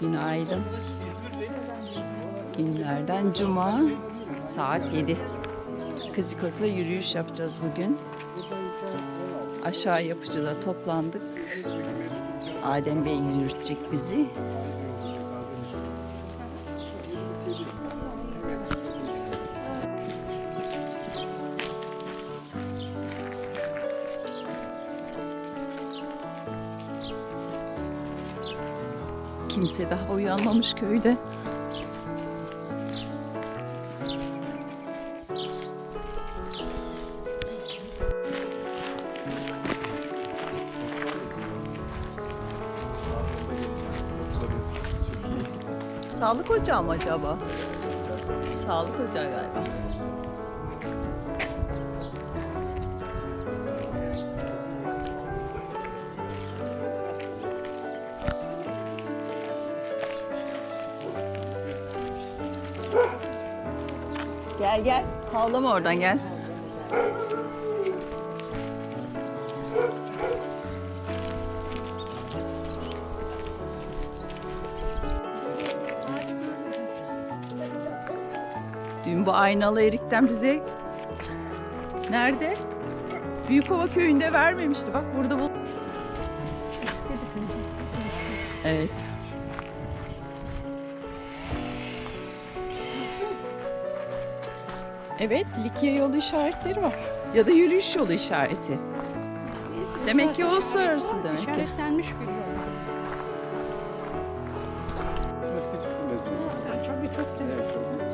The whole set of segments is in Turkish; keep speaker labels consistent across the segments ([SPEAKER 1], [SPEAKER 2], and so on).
[SPEAKER 1] Günaydın. Günlerden cuma saat 7. Kızikos'a yürüyüş yapacağız bugün. Aşağı yapıcıda toplandık. Adem Bey yürütecek bizi. Kimse daha uyanmamış köyde. Sağlık ocağı mı acaba? Sağlık ocağı galiba. Gel gel. Havlama oradan gel. Dün bu aynalı erikten bize nerede? Büyükova köyünde vermemişti. Bak burada bu. Evet. Evet, Likya yolu işaretleri var. Ya da yürüyüş yolu işareti. Demek ki uluslararası demek ki.
[SPEAKER 2] İşaretlenmiş bir yol. Çok çok seviyorum.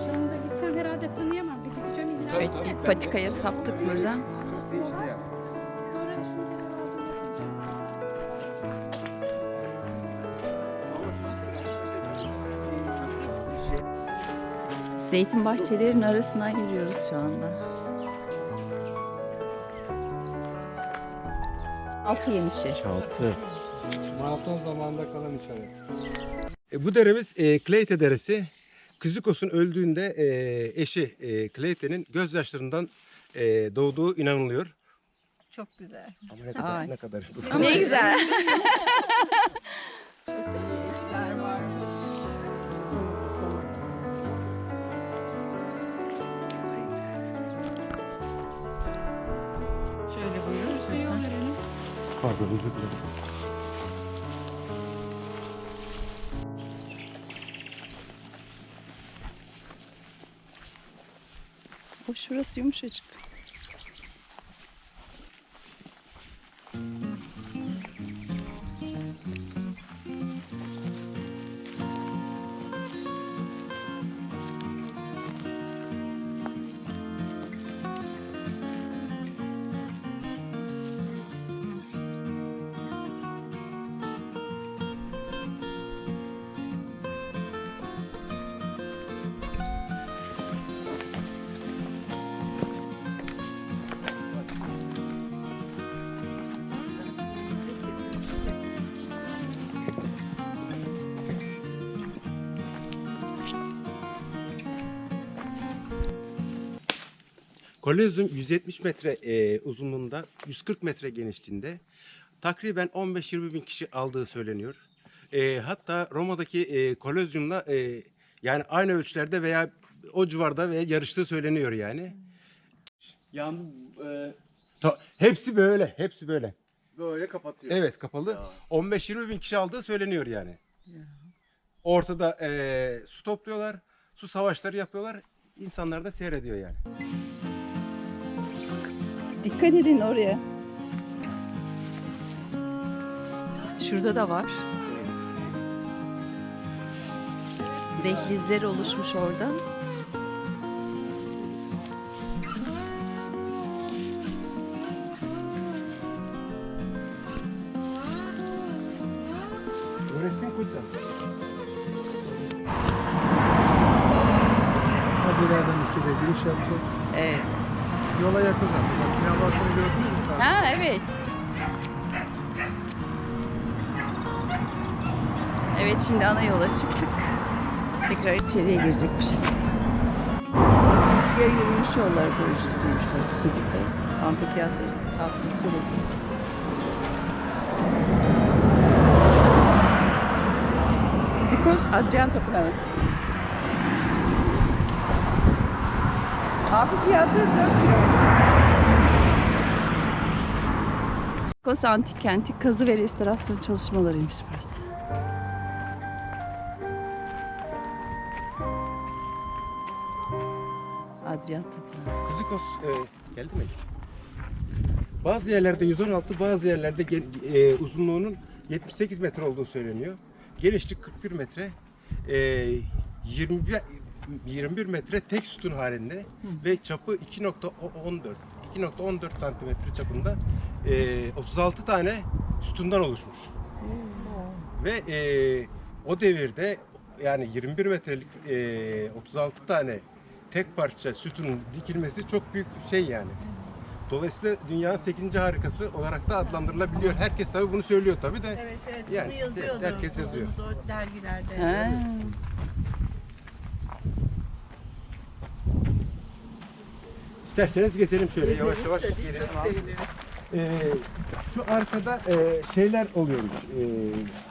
[SPEAKER 2] Şu anda gitsem herhalde tanıyamam. Bir gideceğim illa.
[SPEAKER 1] Patikaya saptık buradan. Zeytin bahçelerinin arasından yürüyoruz şu anda. Altı yemişi.
[SPEAKER 3] Altı.
[SPEAKER 4] Maraton zamanında kalan işaret. E, bu deremiz e, Kleyte Deresi. Kızıkos'un öldüğünde e, eşi e, Kleyte'nin gözyaşlarından e, doğduğu inanılıyor.
[SPEAKER 1] Çok güzel.
[SPEAKER 4] Ama ne kadar
[SPEAKER 1] Ay.
[SPEAKER 4] ne kadar.
[SPEAKER 1] Ne güzel.
[SPEAKER 4] Pardon özür dilerim.
[SPEAKER 1] O şurası yumuşacık.
[SPEAKER 4] Kolezyum 170 metre e, uzunluğunda, 140 metre genişliğinde takriben 15-20 bin kişi aldığı söyleniyor. E, hatta Roma'daki e, Kolezyum'la e, yani aynı ölçülerde veya o civarda ve yarıştığı söyleniyor yani.
[SPEAKER 3] Yani e,
[SPEAKER 4] Ta- hepsi böyle, hepsi böyle.
[SPEAKER 3] böyle kapatıyor.
[SPEAKER 4] Evet kapalı.
[SPEAKER 3] Ya.
[SPEAKER 4] 15-20 bin kişi aldığı söyleniyor yani. Ortada eee, su topluyorlar, su savaşları yapıyorlar. İnsanlar da seyrediyor yani.
[SPEAKER 1] Dikkat edin oraya. Şurada da var. Dehlizler oluşmuş orada.
[SPEAKER 5] Yakın zaten. Bak binalarını gördünüz mü?
[SPEAKER 1] Ha evet. Evet şimdi ana yola çıktık. Tekrar içeriye girecekmişiz. Ya yürüyüş yolları projesiymiş burası. Kızıklarız. Amfiteyatro, tiyatrosu burası. Kızıkos Adrian Tapınağı. Amfiteyatro 4 Kos Antik Kenti kazı ve restorasyon çalışmalarıymış burası. Adrian Tapınağı.
[SPEAKER 4] Kızıkos e, geldi mi? Bazı yerlerde 116, bazı yerlerde e, uzunluğunun 78 metre olduğu söyleniyor. Genişlik 41 metre. E, 21, 21 metre tek sütun halinde ve çapı 2.14 2.14 santimetre çapında e, 36 tane sütundan oluşmuş. Ve e, o devirde yani 21 metrelik e, 36 tane tek parça sütunun dikilmesi çok büyük şey yani. Dolayısıyla dünyanın 8. harikası olarak da adlandırılabiliyor. Herkes tabii bunu söylüyor tabii de.
[SPEAKER 6] Evet evet
[SPEAKER 4] Yani,
[SPEAKER 6] bunu yazıyordu.
[SPEAKER 4] herkes yazıyor.
[SPEAKER 6] O dergilerde.
[SPEAKER 1] Ha.
[SPEAKER 4] İsterseniz geçelim şöyle yavaş yavaş gelelim. Ee, şu arkada e, şeyler oluyormuş. E,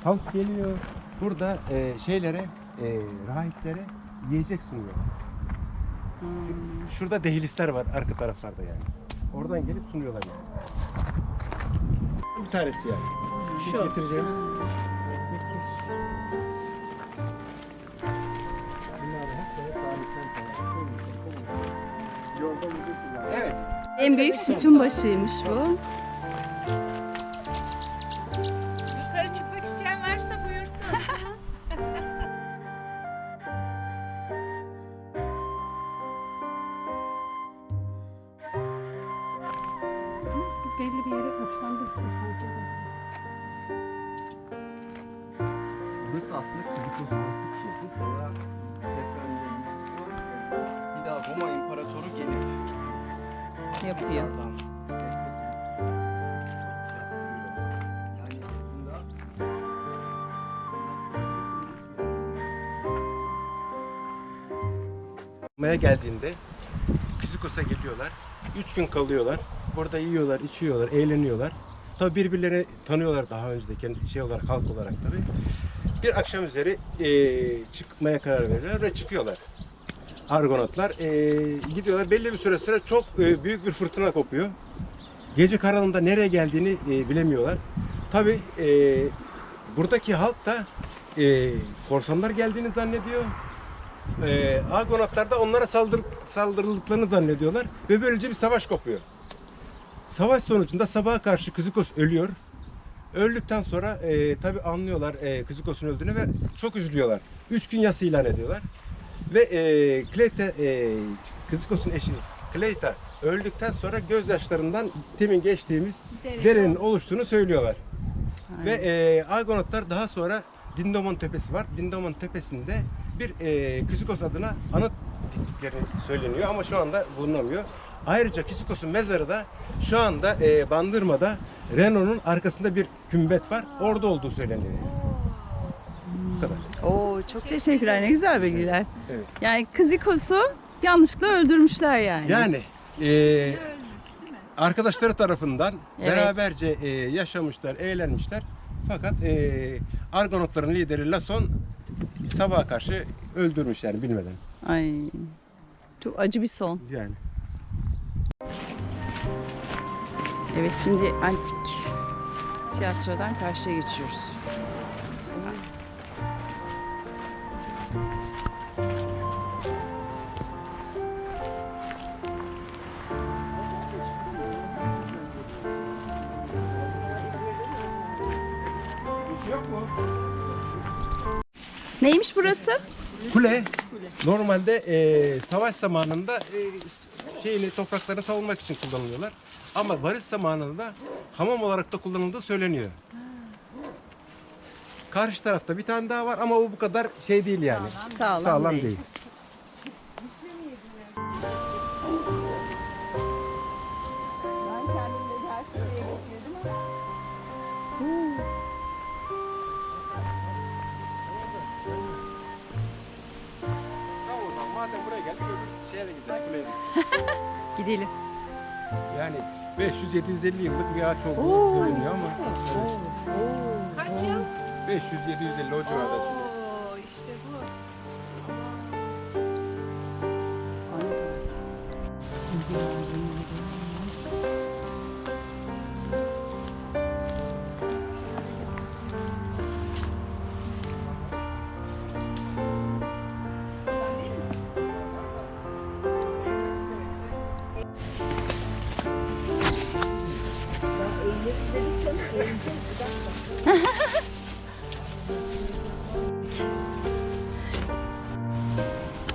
[SPEAKER 4] halk geliyor. Burada e, şeylere, e, rahiplere yiyecek sunuyor. Şurada dehlizler var arka taraflarda yani. Oradan gelip sunuyorlar yani. Bir tanesi yani. Şu getireceğimiz.
[SPEAKER 1] En büyük sütun başıymış bu.
[SPEAKER 6] Yukarı çıkmak isteyen varsa buyursun.
[SPEAKER 2] Belli bir yere uçlandı.
[SPEAKER 3] Burası aslında Kizikos antik şehri. Sonra depremde bir daha Roma İmparatoru gelip
[SPEAKER 1] Yapıyor.
[SPEAKER 4] Maya geldiğinde Kizikos'a geliyorlar. Üç gün kalıyorlar. Burada yiyorlar, içiyorlar, eğleniyorlar. Tabi birbirlerini tanıyorlar daha önceden şey olarak, halk olarak tabi. Bir akşam üzeri eee, çıkmaya karar veriyorlar ve çıkıyorlar. Argonotlar eee, gidiyorlar. Belli bir süre sonra çok eee, büyük bir fırtına kopuyor. Gece karanlığında nereye geldiğini eee, bilemiyorlar. Tabi buradaki halk da eee, korsanlar geldiğini zannediyor. Ee, Argonotlar da onlara saldır, saldırıldıklarını zannediyorlar ve böylece bir savaş kopuyor. Savaş sonucunda sabaha karşı Kızıkos ölüyor. Öldükten sonra e, tabi anlıyorlar e, Kızıkos'un öldüğünü ve çok üzülüyorlar. Üç gün yas ilan ediyorlar. Ve e, Kleyta, e, Kızıkos'un eşi Kleyta öldükten sonra gözyaşlarından temin geçtiğimiz derenin oluştuğunu söylüyorlar. Ve e, Argonotlar daha sonra Dindomon Tepesi var. Dindomon Tepesi'nde bir e, Kizikos adına anıt diktikleri söyleniyor ama şu anda bulunamıyor. Ayrıca Kizikos'un mezarı da şu anda e, Bandırma'da Renault'un arkasında bir kümbet var. Orada olduğu söyleniyor. Bu kadar.
[SPEAKER 1] Çok teşekkürler. Ne güzel bilgiler.
[SPEAKER 4] Evet.
[SPEAKER 1] Yani Kızikos'u yanlışlıkla öldürmüşler yani.
[SPEAKER 4] Yani e, arkadaşları tarafından
[SPEAKER 1] Evet.
[SPEAKER 4] beraberce e, yaşamışlar, eğlenmişler. Fakat e, Argonotların lideri Lason sabaha karşı öldürmüş yani bilmeden.
[SPEAKER 1] Ay. Çok acı bir son.
[SPEAKER 4] Yani.
[SPEAKER 1] Evet şimdi antik tiyatrodan karşıya geçiyoruz. Neymiş burası?
[SPEAKER 4] Kule normalde e, savaş zamanında e, şeyini topraklarını savunmak için kullanılıyorlar. Ama barış zamanında hamam olarak da kullanıldığı söyleniyor. Karşı tarafta bir tane daha var ama o bu kadar şey değil yani.
[SPEAKER 1] Sağlam,
[SPEAKER 4] Sağlam
[SPEAKER 1] değil.
[SPEAKER 4] değil. Geldik öbür şeye de gideceğiz kuleye de.
[SPEAKER 1] Gidelim.
[SPEAKER 4] Yani 500-750 yıllık bir ağaç olduğu söyleniyor ama
[SPEAKER 6] Kaç yıl?
[SPEAKER 4] 500-750 o civarda.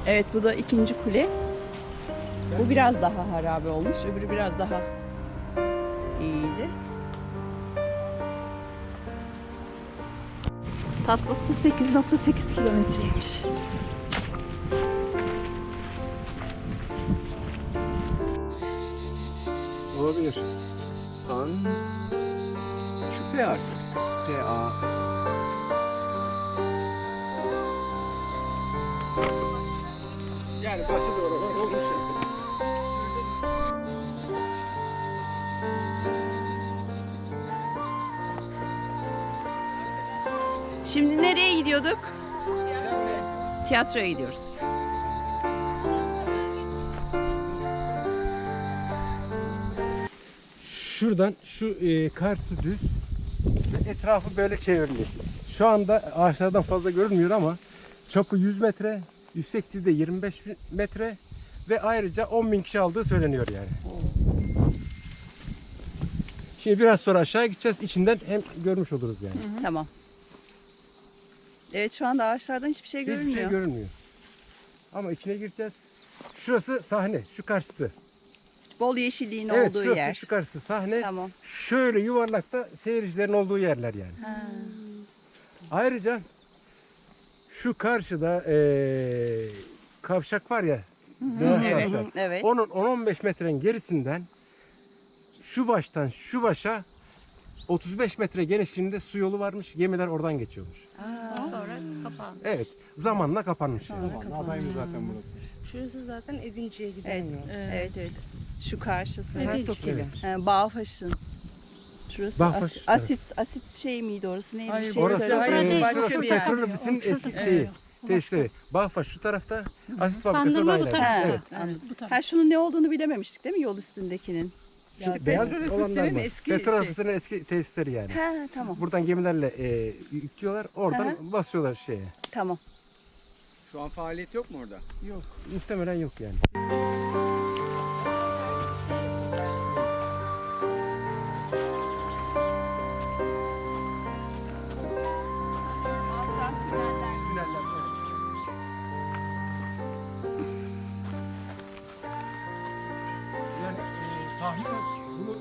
[SPEAKER 1] Evet bu da ikinci kule. Bu biraz daha harabe olmuş. Öbürü biraz daha iyiydi. Tatlısu 8.8 kilometreymiş.
[SPEAKER 4] Olabilir.
[SPEAKER 3] Tan. Şu P harfi.
[SPEAKER 4] Yani başı doğru olmuş.
[SPEAKER 1] Şimdi nereye gidiyorduk? Tiyatroya gidiyoruz.
[SPEAKER 4] Şuradan şu e, karşı düz ve etrafı böyle çevrili. Şu anda ağaçlardan fazla görünmüyor ama çapı 100 metre, yüksekliği de 25 metre ve ayrıca 10 bin kişi aldığı söyleniyor yani. Şimdi biraz sonra aşağı gideceğiz. İçinden hem görmüş oluruz yani.
[SPEAKER 1] Tamam. Evet şu anda ağaçlardan hiçbir şey
[SPEAKER 4] Hiçbir
[SPEAKER 1] görünmüyor.
[SPEAKER 4] şey görünmüyor. Ama içine gireceğiz. Şurası sahne, şu karşısı.
[SPEAKER 1] Bol yeşilliğin
[SPEAKER 4] evet,
[SPEAKER 1] olduğu
[SPEAKER 4] şurası,
[SPEAKER 1] yer.
[SPEAKER 4] şu karşısı sahne.
[SPEAKER 1] Tamam.
[SPEAKER 4] Şöyle yuvarlakta seyircilerin olduğu yerler yani. Ayrıca şu karşıda eee, kavşak var ya.
[SPEAKER 1] Evet.
[SPEAKER 4] kavşak.
[SPEAKER 1] Evet.
[SPEAKER 4] Onun 10-15 metrenin gerisinden şu baştan şu başa 35 metre genişliğinde su yolu varmış. Gemiler oradan geçiyormuş.
[SPEAKER 7] Sonra kapandı.
[SPEAKER 4] Evet. Zamanla kapanmış. yani.
[SPEAKER 3] Adayım zaten burası.
[SPEAKER 8] Şurası zaten Edinci'ye giden
[SPEAKER 1] Evet.
[SPEAKER 8] yol.
[SPEAKER 1] Evet evet. Şu karşısı.
[SPEAKER 8] Evet,
[SPEAKER 1] Evet. Bağfaş'ın. Şurası
[SPEAKER 4] Bağfaş,
[SPEAKER 1] asit, asit, asit şey miydi orası neydi?
[SPEAKER 9] Hayır,
[SPEAKER 1] bir şey
[SPEAKER 4] Orası
[SPEAKER 1] söyle.
[SPEAKER 9] hayır,
[SPEAKER 4] eee,
[SPEAKER 9] başka bir yer.
[SPEAKER 4] Tekrar Ofis'in eski şeyi. Tesisleri. Bağfaş şu tarafta. Asit fabrikası
[SPEAKER 2] Bandırma bu tarafta.
[SPEAKER 4] Evet.
[SPEAKER 1] Anladım.
[SPEAKER 2] Bu tarafta.
[SPEAKER 1] Ha şunun ne olduğunu bilememiştik değil mi yol üstündekinin?
[SPEAKER 4] Şu
[SPEAKER 9] beyaz
[SPEAKER 4] olanlar mı?
[SPEAKER 9] eski
[SPEAKER 4] Petrol
[SPEAKER 9] şey.
[SPEAKER 4] ofisinin eski tesisleri yani.
[SPEAKER 1] Ha tamam.
[SPEAKER 4] Buradan gemilerle e, yüklüyorlar. Oradan basıyorlar şeye.
[SPEAKER 1] Tamam.
[SPEAKER 3] Şu an faaliyet yok mu orada?
[SPEAKER 4] Yok. Muhtemelen yok yani. Yani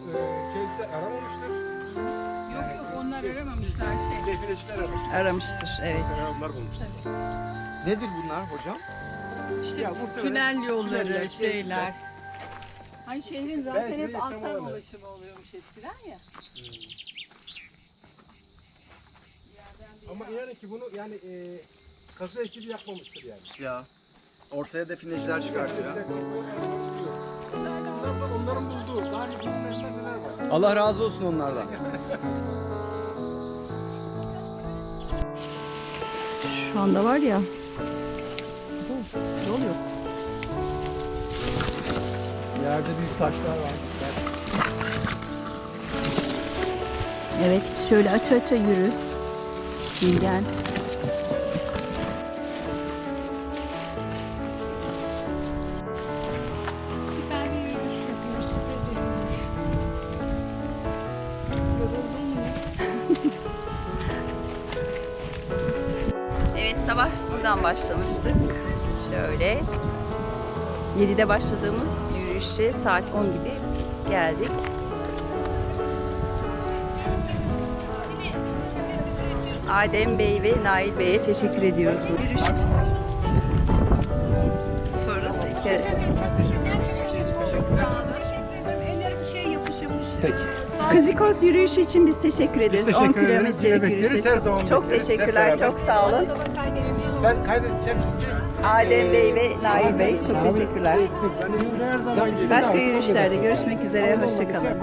[SPEAKER 4] e, şeyde aramamıştır.
[SPEAKER 9] Yok yok onlar aramamışlar şey.
[SPEAKER 4] Defineciler aramıştır.
[SPEAKER 1] Aramıştır. Evet.
[SPEAKER 4] Onlar bulmuşlar.
[SPEAKER 3] Nedir bunlar hocam?
[SPEAKER 9] İşte
[SPEAKER 4] Ya
[SPEAKER 9] tünel yolları,
[SPEAKER 4] tüneller,
[SPEAKER 9] şeyler.
[SPEAKER 2] Hani şehrin zaten
[SPEAKER 4] de
[SPEAKER 2] hep alttan
[SPEAKER 4] yaşamalı.
[SPEAKER 2] ulaşımı oluyormuş eskiden ya.
[SPEAKER 4] Ama inanın ki bunu yani e, kazı ekibi yapmamıştır yani.
[SPEAKER 3] Ya. Ortaya defineciler çıkartıyor.
[SPEAKER 4] Da onların bulduğu. Daha iyi bilinmeyenler neler var.
[SPEAKER 3] Allah razı olsun onlardan.
[SPEAKER 1] Şu anda var ya. Yol yok.
[SPEAKER 3] Yerde büyük taşlar var.
[SPEAKER 1] Evet şöyle aça aça yürü. Bilgen. Başlamıştık. Şöyle. 7'de başladığımız yürüyüşe saat 10 gibi geldik. Adem Bey ve Nail Bey'e teşekkür ediyoruz bu yürüyüş için. Sonrası iki Kızikos yürüyüşü için biz teşekkür ederiz.
[SPEAKER 4] Biz
[SPEAKER 1] 10
[SPEAKER 4] teşekkür ederiz.
[SPEAKER 1] kilometrelik
[SPEAKER 4] Yine bekleriz.
[SPEAKER 1] yürüyüş
[SPEAKER 4] Her
[SPEAKER 1] için.
[SPEAKER 4] zaman
[SPEAKER 1] Çok
[SPEAKER 4] bekleriz. Hep
[SPEAKER 1] teşekkürler.
[SPEAKER 4] beraber.
[SPEAKER 1] Çok sağ olun.
[SPEAKER 4] Ben kaydedeceğim sizi.
[SPEAKER 1] Adem Bey ve Nail Bey çok teşekkürler. Başka yürüyüşlerde görüşmek üzere. Hoşçakalın.